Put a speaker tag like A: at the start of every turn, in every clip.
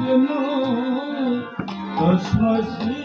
A: যেন অশ্বাসী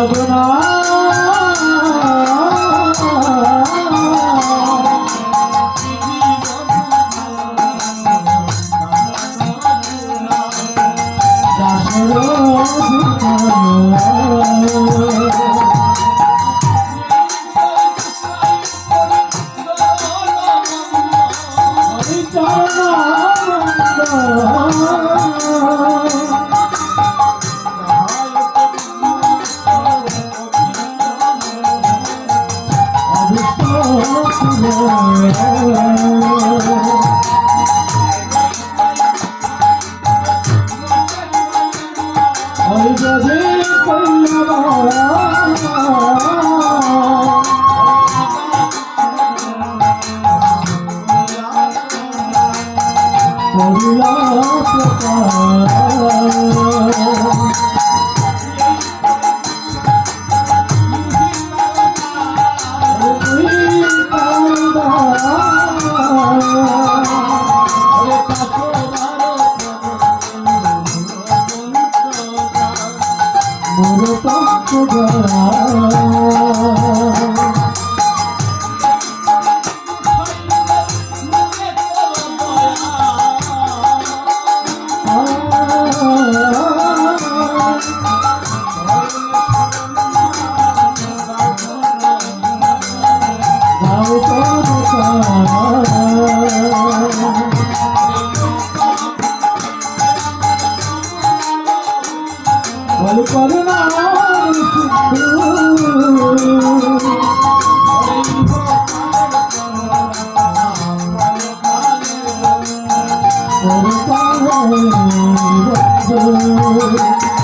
B: যাব Oh, ball Thank you.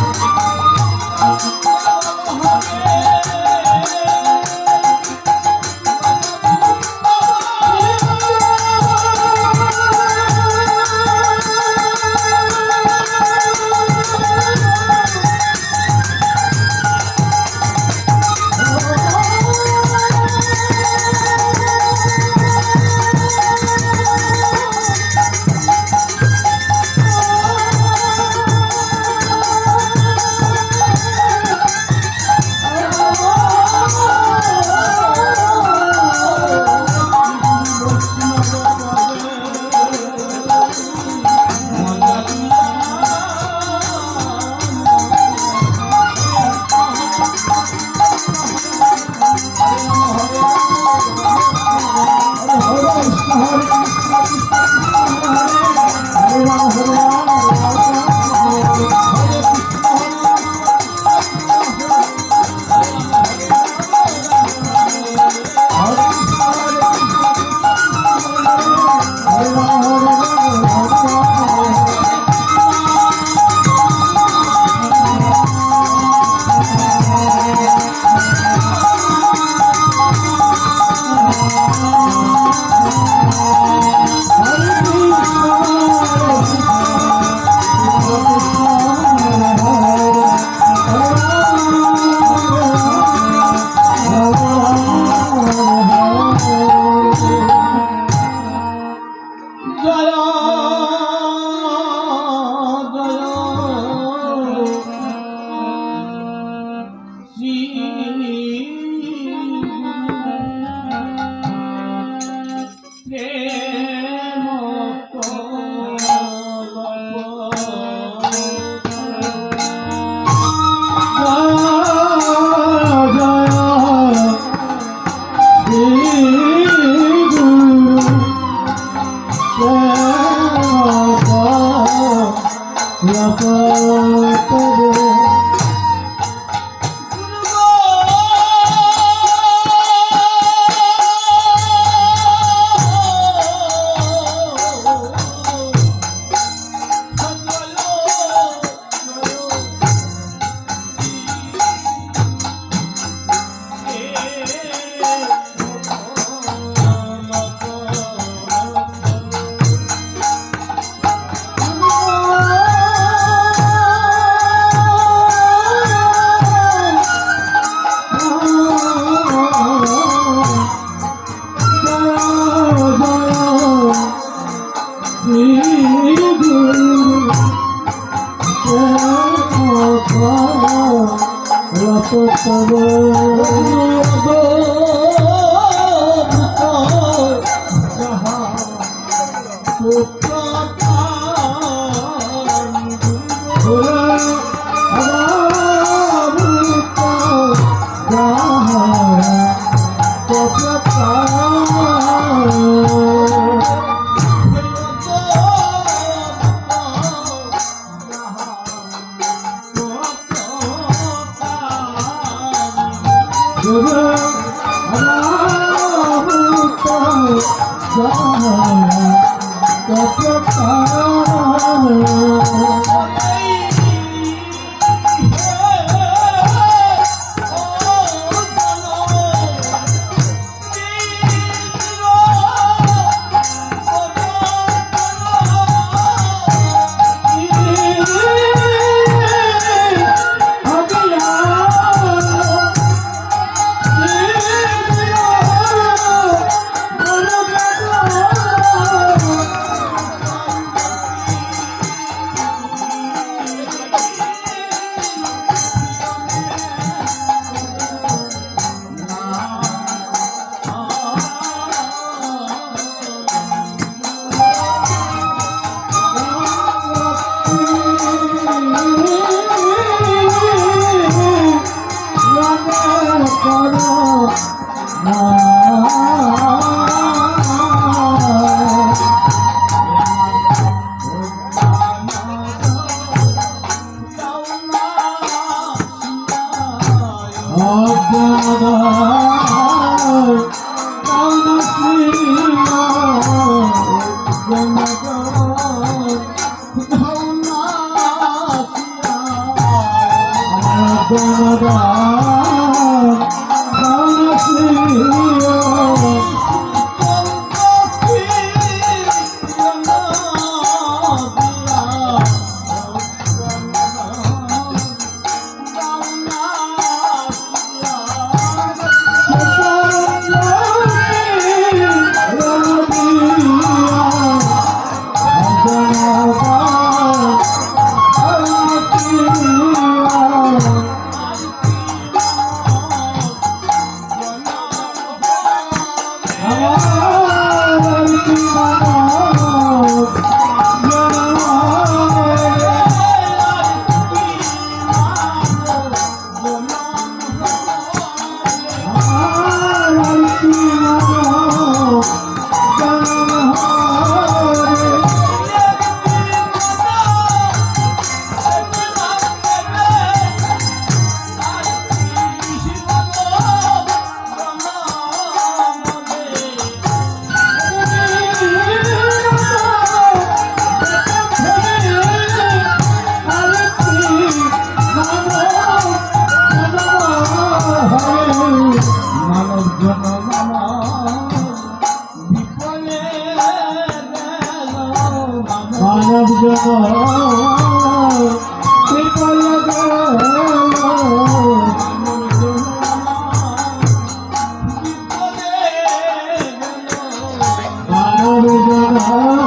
B: Hallelujah.